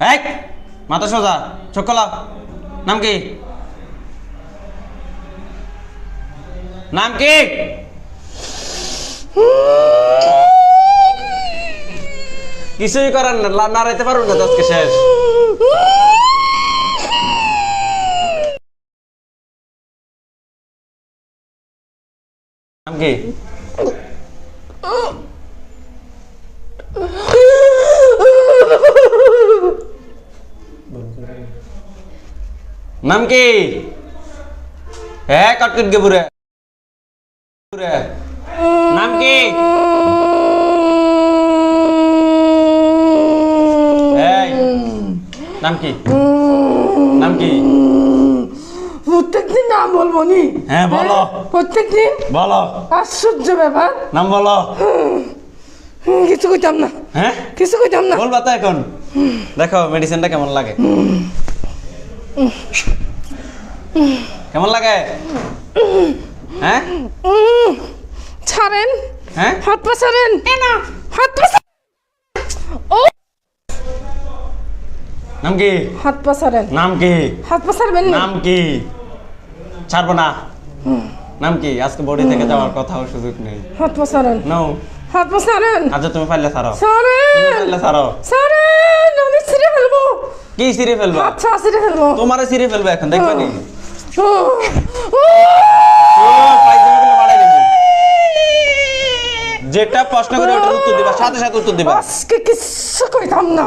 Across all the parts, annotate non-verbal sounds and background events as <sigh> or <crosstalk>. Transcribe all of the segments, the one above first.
এক, মাথা সোজা খোলা নাম কি? নাম কি? কিছুই করার না নাড়াইতে পারব না আজকে শেষ। নাম কি? নাম কি হ্যাঁ কটকট গে বুড়ে। বুড়ে নাম কি নাম কি নাম কি প্রত্যেকদিন নাম বলব নি? হ্যাঁ বলো। প্রত্যেকদিন? বলো। আশ্চর্য ব্যাপার। নাম বলো। কিছু কইতাম না। হ্যাঁ? কিছু কইতাম না। বলবা তো এখন। দেখো মেডিসিনটা কেমন লাগে। কেমন লাগে? হ্যাঁ? ছাড়েন। হ্যাঁ? হাত পা ছাড়েন। না। হাত পা ও। নাম কি? হাত পা ছাড়েন। নাম কি? হাত পা ছাড়বেন নাম কি? ছাড়বো না। নাম কি? আজকে বডি থেকে যাওয়ার কথাও সুযোগ নেই। হাত পা ছাড়েন। নো হাত পা ছাড়েন। আচ্ছা তুমি পারলে ছাড়ো। তুমি ছাড়েন পারলে ছাড়ো। ছাড়েন। আমি ছিঁড়ে ফেলব। কি সিঁড়ি ফেলব? আচ্ছা ছিঁড়ে ফেলব। তোমারে সিঁড়ি ফেলব এখন দেখবে নি। যেটা প্রশ্ন করে ওটার উত্তর দিবা সাথে সাথে উত্তর দিবা। আজকে কিচ্ছু কইতাম না।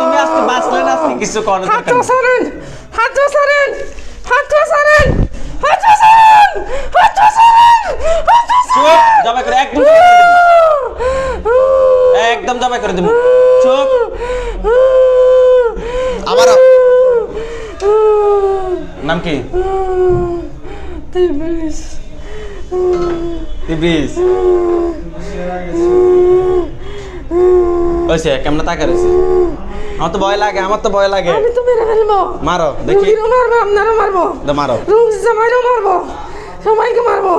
তুমি আজকে বাঁচলে না আজকে কিছু করার হাত দরকার পা নেই। ছাড়েন হাত ছাড়েন হাত ছাড়েন হাত ছাড়েন হাত ছাড়েন হাত চুপ জবাই করে একদম একদম জবাই করে দেবো। চুপ আবার নাম কি. ইব্রিস ওইসে কেমন তাকা রয়েছে? আমার তো ভয় লাগে আমার তো ভয় লাগে। আমি তো মেরে ফেলব। মারো দেখি। মারবো আপনারও মারবো। দে মারো। রুগ জামাইরও মারবো। সবাইকে মারবো।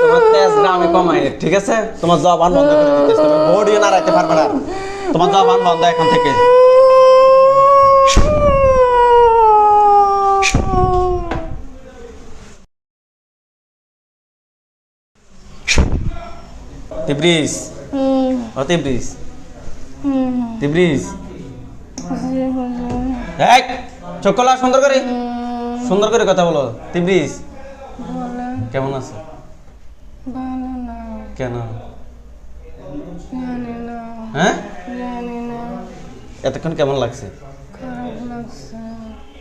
তোমার তেজটা আমি কমাই ঠিক আছে? তোমার জবান বন্ধ করে তুমি বডিও না রাখতে পারবে না। তোমার জবান বন্ধ এখন থেকে। তিব্রিস ও তিব্রিস তিব্রিস এই চোখ সুন্দর করে। সুন্দর করে কথা বলো। তিব্রিস কেমন আছো? ভালো না। কেন? জানি না। হ্যাঁ? এতক্ষণ কেমন লাগছে?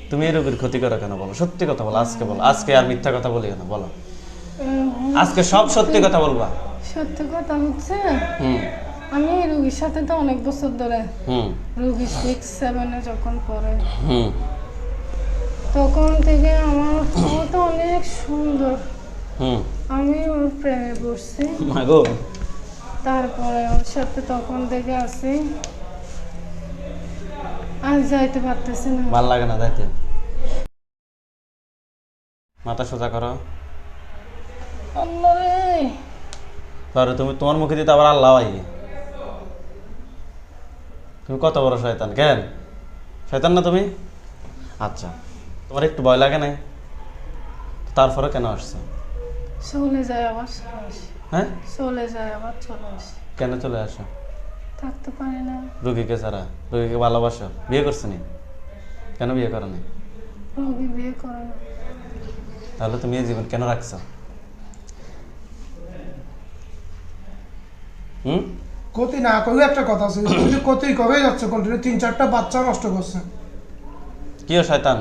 তুমি এই রোগীর ক্ষতি করো কেন বলো? সত্যি কথা বলো আজকে বলো আজকে আর মিথ্যা কথা বলি কেন বলো। আজকে সব সত্যি কথা বলবা। সত্যি কথা হচ্ছে? হুম। আমি রুগীর সাথে তো অনেক বছর ধরে হুম। রুগী সিক্স সেভেনে যখন পড়ে হুম। তখন থেকে আমার ও তো অনেক সুন্দর। হুম। আমি ওর প্রেমে পড়ছি। মাগো। তারপরে ওর সাথে তখন থেকে আসি আর যাইতে পারতেছি না। ভালো লাগে না যাইতে। মাথা সোজা করো। আল্লাহ রে। তাহলে তুমি তোমার মুখে দিতে আবার আল্লাহ আই তুমি কত বড় শয়তান কেন? শয়তান না তুমি? আচ্ছা তোমার একটু ভয় লাগে নাই? তারপরে কেন আসছো? চলে যায় আবার হ্যাঁ? চলে যায় আবার চলে আসি। কেন চলে আসো? থাকতে পারি না। রুগীকে ছাড়া? রুগীকে ভালোবাসো? বিয়ে করছ নি? কেন বিয়ে করো নি? রোগী বিয়ে করে না। তাহলে তুমি এই জীবন কেন রাখছো? হুম? ক্ষতি না করলে একটা কথা আছে। যদি ক্ষতি করে যাচ্ছে কন্টিনিউ তিন চারটা বাচ্চা নষ্ট করছে। কি ও শয়তান?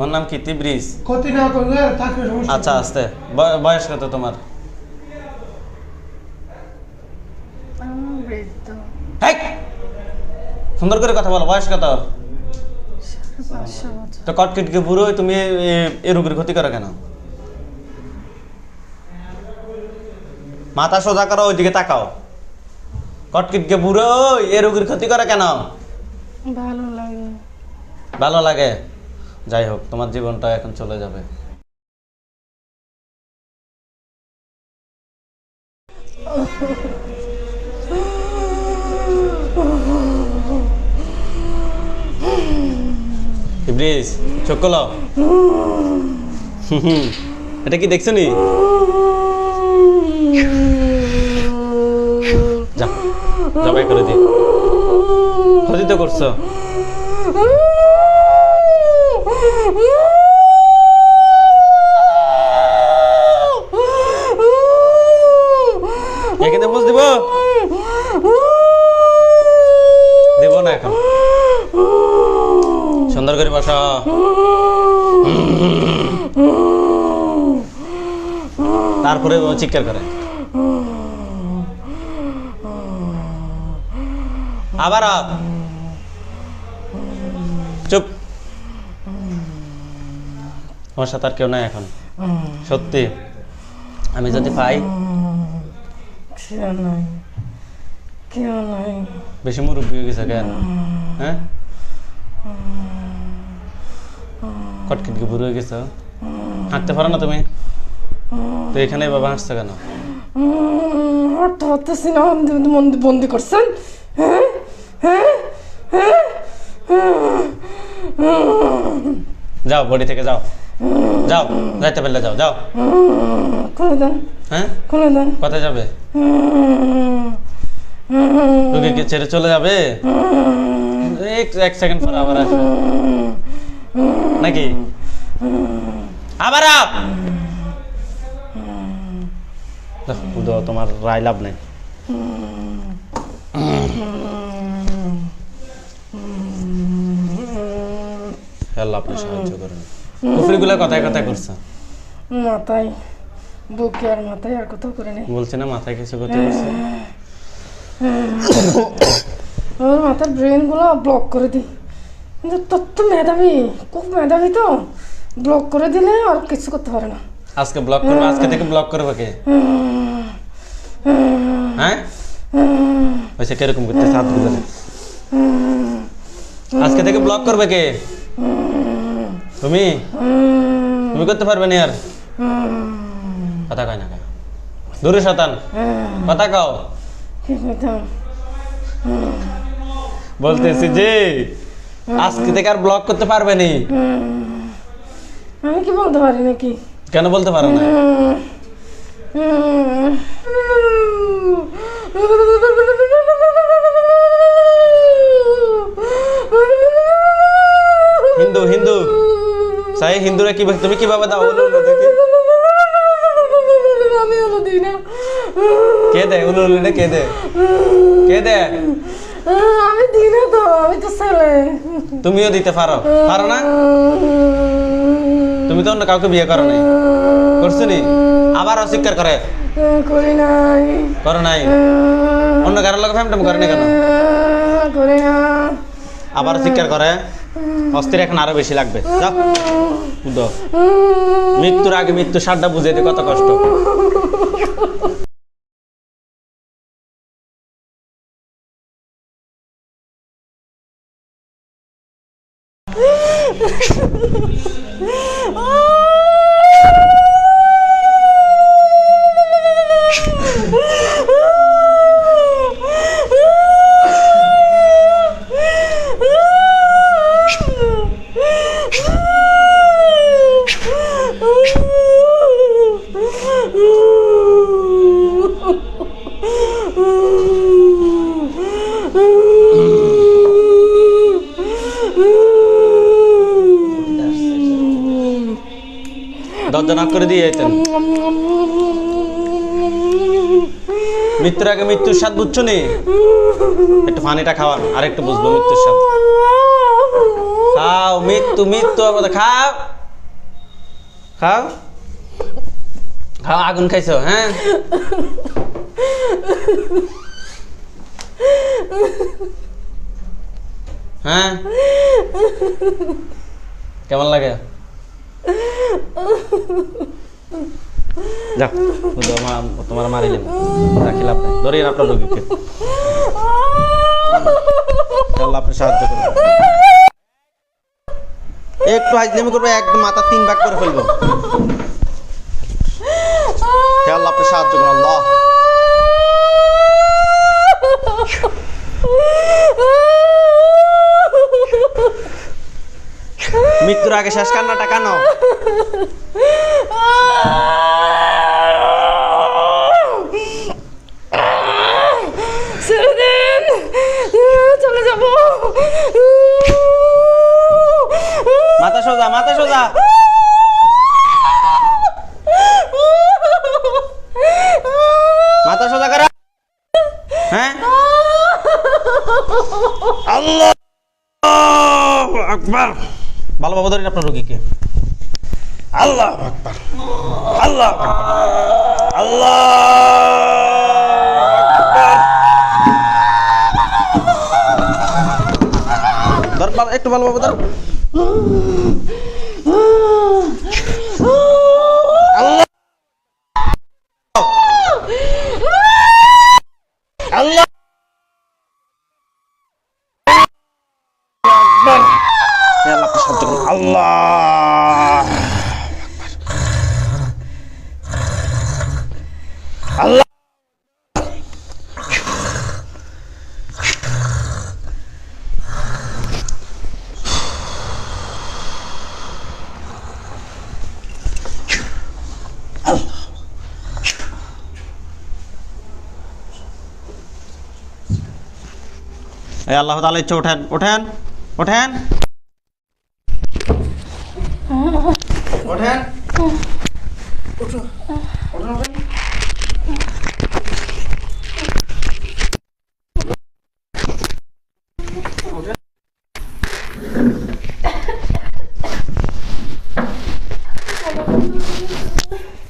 ওর নাম কি? তিব্রিস ক্ষতি না করলে আচ্ছা আস্তে। বয়স কত তোমার আমার বৃদ্ধ হেই! সুন্দর করে কথা বলো বয়স কত? তো কটকিটকে বুড়ো তুমি এ- রোগীর ক্ষতি করো কেন? মাথা সোজা করো ওইদিকে তাকাও। কটকিটকে বুড়ো হয়ে এ রোগীর ক্ষতি করে কেন? ভালো লাগে। ভালো লাগে? যাই হোক তোমার জীবনটা এখন চলে যাবে। ব্রিজ চোখ এটা কি দেখছ নি? যা জবাই করে দি ক্ষতি তো করছ এখানে বুঝ দিব দেব না এখন সুন্দর করে বসা তারপরে চিৎকার করে। আবার। চুপ। আমার সাথে আর কেউ নাই এখন। সত্যি। আমি যদি পাই। বেশি মুরব্বী হয়ে গেছে কেন? হ্যাঁ? কটকিটকে বুড়ো হয়ে গেছো। হাঁটতে পারো না তুমি? তো এখানে বাবা হাসছো কেন? হাঁটতে হাঁটতেছি না বন্দি বন্দি করছেন। হ্যাঁ? হ্যাঁ? হ্যাঁ? যাও বডি থেকে যাও। যাও যাইতে পারলে যাও যাও। খুলে দেন। হ্যাঁ? খুলে দেন। কোথায় যাবে? রুগীকে ছেড়ে চলে যাবে? এক এক সেকেন্ড পর আবার আসবে। নাকি? আবার আপ! তোমার রায় লাভ নেই। আল্লাহ আপনি সাহায্য করেন। কুফরিগুলা কথায় কথায় করছে। মাথায় বুকে আর মাথায় আর কোথাও করে নেই। বলছি না মাথায় কিছু করতে করছে ওর মাথার ব্রেনগুলো ব্লক করে দিই। কিন্তু তোর তো মেধাবী খুব মেধাবী তো। ব্লক করে দিলে আর কিছু করতে পারে না। আজকে ব্লক করবে আজকে থেকে ব্লক করবে কে? হ্যাঁ? ওইসে কীরকম করতে হাতগুলো আজকে থেকে ব্লক করবে কে? তুমি? তুমি করতে পারবে না আর? কথা কয় না দূরে শতান কথা কও। বলতেছি যে আজকে থেকে আর ব্লক করতে পারবে নি। আমি কি বলতে পারি নাকি? কেন বলতে পারো না? হিন্দু হিন্দু। সাই হিন্দুরা কি তুমি কীভাবে দাও? আমি দিই না। কে দে উলু উলু কে দে কে দে আমি দিই না তো আমি তো ছেলে। তুমিও দিতে পারো। পারো না? তুমি তো অন্য কাউকে বিয়ে করো নাই। করছ নি? আবার অস্বীকার করে। করি নাই। করো নাই। অন্য কারোর লোক ফ্যামটাম করে না কেন? করি না। আবার অস্বীকার করে। অস্থির এখন আরও বেশি লাগবে। যাও। মৃত্যুর আগে মৃত্যু সারটা বুঝে দিতে কত কষ্ট। মৃত্যুর আগে মৃত্যুর স্বাদ বুঝছ নি? একটু পানিটা খাওয়ান আর একটু বুঝব মৃত্যুর স্বাদ। খাও, মৃত্যু মৃত্যু খাও। খাও। খাও, আগুন খাইছো হ্যাঁ? হ্যাঁ? কেমন লাগে? আমার- তোমার মারিলেন রাখি লাভ নাই ধরিয়ে আপনার রোগীকে আল্লাহ আপনি সাহায্য করুন একটু হাজলামি করবে, একদম মাথা তিন ভাগ করে ফেলব। আল্লাহ আপনি সাহায্য করুন, আল্লাহ। Ah! আগে শেষ কান্নাটা কেন? ছেড়ে চলে যাব। মাথা সোজা মাথা সোজা। মাথা সোজা করা। হ্যাঁ? আল্লাহ আকবার। ভালো বাবু ধরেন আপনার রোগীকে। আল্লাহ আকবার। আল্লাহ আল্লাহ একটু ভালোভাবে বাবু ধর আল্লাহ আল্লাহ আকবার। হে আল্লাহ, আপনি সাহায্য করুন। আল্লাহ। আল্লাহ আল্লাহ তাআলা ইচ্ছে ওঠেন ওঠেন ওঠেন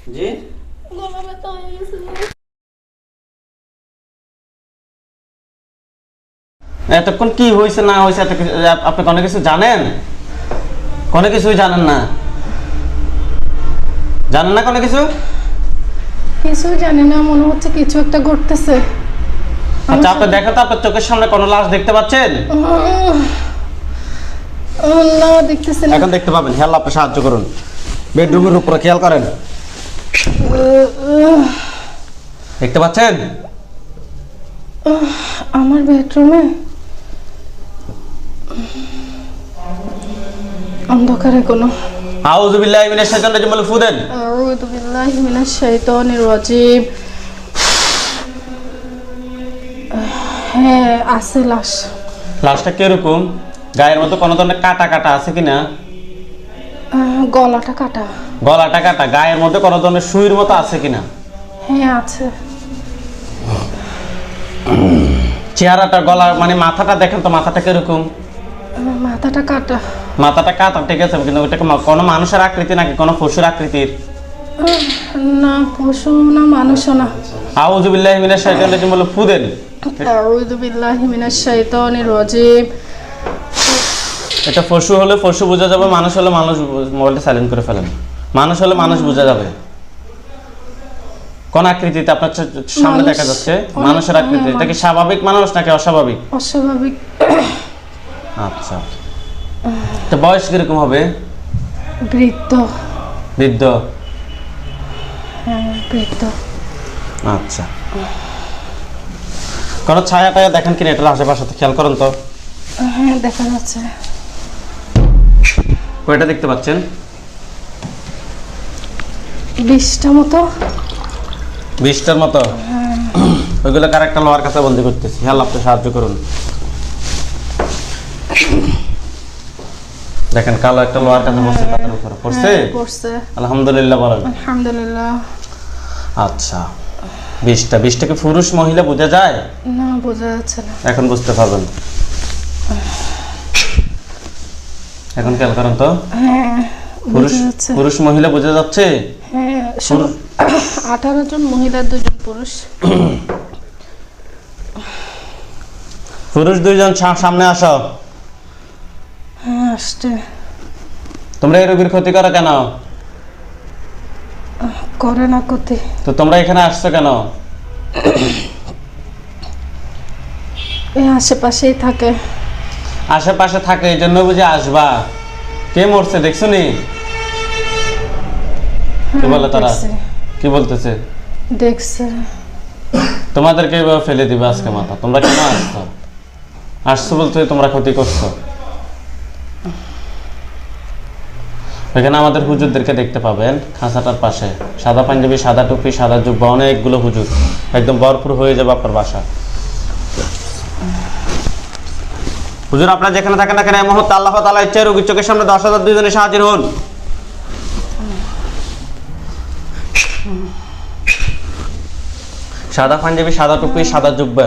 জি এতক্ষণ কি হয়েছে না হয়েছে এত আপনি কোনো কিছু জানেন? কোনো কিছুই জানেন না। জানেন না কোনো কিছু? কিছু জানি না মনে হচ্ছে কিছু একটা ঘটতেছে। আচ্ছা আপনি দেখেন তো আপনার চোখের সামনে কোনো লাশ দেখতে পাচ্ছেন? আল্লাহ দেখতেছে না। এখন দেখতে পাবেন হ্যাঁ আপনি সাহায্য করুন। বেডরুমের উপরে খেয়াল করেন। দেখতে পাচ্ছেন? আমার বেডরুমে? অন্ধকারে কোনো আউযু বিল্লাহি মিনাশ শাইতানির রাজিম বলে ফু দেন। আউযু বিল্লাহি মিনাশ শাইতানির রাজিম হ্যাঁ আছে লাশ। লাশটা কীরকম? গায়ের মতো কোনো ধরনের কাটা কাটা আছে কিনা? গলাটা কাটা। গলাটা কাটা গায়ের মধ্যে কোনো ধরনের সুইর মতো আছে কিনা? হ্যাঁ আছে। চেহারাটা গলা মানে মাথাটা দেখেন তো মাথাটা কীরকম? মাথাটা কাটা। মাথাটা কাটা ঠিক আছে কিন্তু ওইটা কি কোনো মানুষের আকৃতি নাকি? কোনো পশুর আকৃতির? না পশু না মানুষও না। আউযু বিল্লাহি মিনাশ শাইতানির রাজিম বলে ফু দেন আউযু বিল্লাহি মিনাশ শাইতানির রাজিম। এটা পশু হলে পশু বোঝা যাবে মানুষ হলে মানুষ মোবাইলটা সাইলেন্ট করে ফেলেন। মানুষ হলে মানুষ বোঝা যাবে। কোন আকৃতিতে আপনার সামনে দেখা যাচ্ছে? মানুষের আকৃতি। এটা কি স্বাভাবিক মানুষ নাকি অস্বাভাবিক? অস্বাভাবিক। আচ্ছা। তো বয়স কীরকম হবে? বৃদ্ধ। বৃদ্ধ? হ্যাঁ বৃদ্ধ। আচ্ছা। কোনো ছায়া টায়া দেখেন কিনা এটার আশেপাশে খেয়াল করুন তো? হ্যাঁ দেখা যাচ্ছে কয়টা দেখতে পাচ্ছেন? বিশটা মতো। বিশটার মতো? ওইগুলো কার একটা লোহার কাছে বন্দি করতেছি। হ্যাঁ আপনি সাহায্য করুন। দেখেন কালো একটা লোহার কাছে বসছে তাদের উপরে পড়ছে? হ্যাঁ, পড়ছে। আলহামদুলিল্লাহ বলেন। আলহামদুলিল্লাহ। আচ্ছা বিশটা বিশটা কি পুরুষ মহিলা বোঝা যায়? না বোঝা যাচ্ছে না। এখন বুঝতে পারবেন। এখন খেয়াল করেন তো। হ্যাঁ পুরুষ পুরুষ মহিলা বোঝা যাচ্ছে? হ্যাঁ <coughs> আঠারো জন মহিলা দুজন পুরুষ। পুরুষ দুইজন সামনে আসো। হ্যাঁ আসছে তোমরা এই রোগীর ক্ষতি করো কেন? করে না ক্ষতি। তো তোমরা এখানে আসছো কেন? এই আশেপাশেই থাকে। আশেপাশে থাকে এই জন্য বুঝে আসবা। কে মরছে দেখছ নি? কি বলে তারা? কি বলতেছে? দেখছে। তোমাদেরকে এভাবে ফেলে দিবে আজকে মাথা। তোমরা কেন আসছো? আসছো বলতে তোমরা ক্ষতি করছ। এখানে আমাদের হুজুরদেরকে দেখতে পাবেন, খাঁচাটার পাশে। সাদা পাঞ্জাবি, সাদা টুপি, সাদা জুব্বা, অনেকগুলো হুজুর। একদম ভরপুর হয়ে যাবে আপনার বাসা। হুজুর, আপনার যেখানে থাকেন না কেন এই মুহূর্তে আল্লাহ তালা ইচ্ছে রোগীর চোখের সামনে দশ হাজার দুজনে সাহায্য হন। সাদা পাঞ্জাবি, সাদা টুপি, সাদা জুব্বা।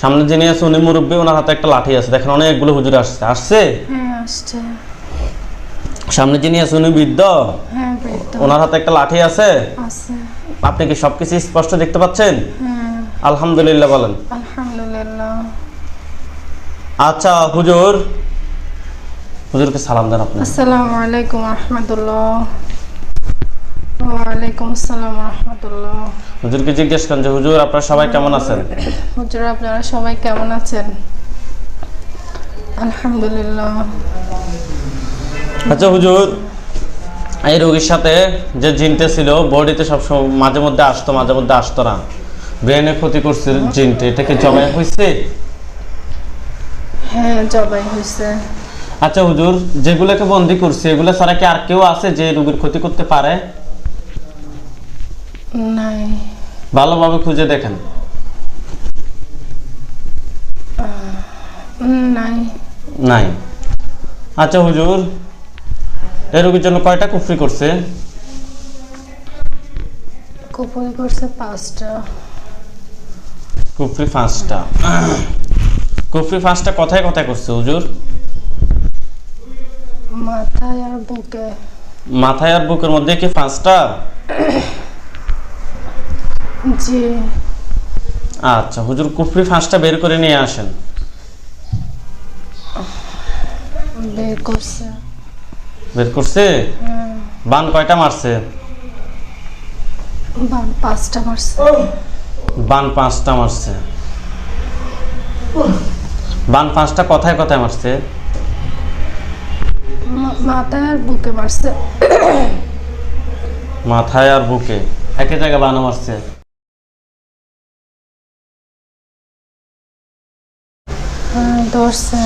সামনে যিনি আছে, উনি মুরব্বী ওনার হাতে একটা লাঠি আছে। দেখেন অনেকগুলো হুজুর আসছে। আসছে? হ্যাঁ আসছে। সামনে যিনি আছে উনি বৃদ্ধ। হ্যাঁ বৃদ্ধ। ওনার হাতে একটা লাঠি আছে। আছে। আপনি কি সবকিছু স্পষ্ট দেখতে পাচ্ছেন? হ্যাঁ। আলহামদুলিল্লাহ বলেন। আলহামদুলিল্লাহ। আচ্ছা হুজুর। হুজুরকে সালাম দেন আপনি। আসসালামু আলাইকুম রহমতুল্লাহ। ওয়ালাইকুম আসসালাম রহমতুল্লাহ। হুজুরকে জিজ্ঞেস করেন যে হুজুর আপনারা সবাই কেমন আছেন? হুজুর আপনারা সবাই কেমন আছেন? আলহামদুলিল্লাহ। আচ্ছা হুজুর এই রোগীর সাথে যে জিনটা ছিল বডিতে সবসময় মাঝে মধ্যে আসতো মাঝে মধ্যে আসতো না। ব্রেনে ক্ষতি করছে জিনটা এটা কি জবাই হয়েছে হ্যাঁ জবাই হয়েছে আচ্ছা হুজুর যেগুলোকে বন্দি করছে এগুলো ছাড়া কি আর কেউ আছে যে রোগীর ক্ষতি করতে পারে? নাই। ভালোভাবে খুঁজে দেখেন। নাই। নাই। আচ্ছা হুজুর এই রোগীর জন্য কয়টা কুফরি করছে? কুপুরি করছে পাঁচটা। কুফরি পাঁচটা। কুফরি পাঁচটা কথায় কথায় করছে হুজুর? মাথায় আর বুকে। মাথায় আর বুকের মধ্যে কি পাঁচটা? জি। আচ্ছা হুজুর কুফরি পাঁচটা বের করে নিয়ে আসেন। বের করছে। বের করছে? বান কয়টা মারছে? বাম পাঁচটা মারছে। বান পাঁচটা মারছে। বান পাঁচটা কথায় কথায় মারছে? মাথায় আর বুকে মারছে। মাথায় আর বুকে। একই জায়গায় বান মারছে। হ্যাঁ ধরছে।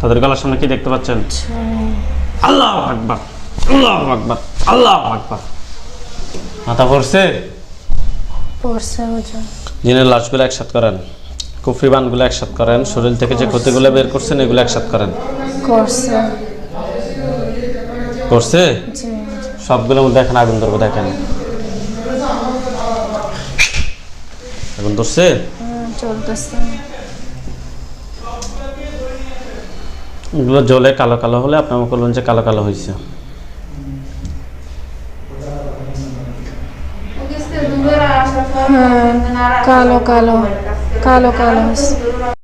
তাদের গলার সামনে কি দেখতে পাচ্ছেন? আল্লাহ আকবার আল্লাহ আকবার আল্লাহ আকবার। মাথা পড়ছে? পড়ছে জিনের লাশগুলো একসাথ করেন কুফরি বানগুলো একসাথ করেন শরীর থেকে যে ক্ষতিগুলো বের করছেন এগুলো একসাথ করেন। করছে। করছে? সবগুলোর মধ্যে এখন আগুন ধরবো দেখেন। আগুন ধরছে? চলতেছে। এগুলো জলে কালো কালো হলে আপনার বলবেন যে কালো কালো হয়েছে। হ্যাঁ কালো কালো কালো কালো। হয়েছে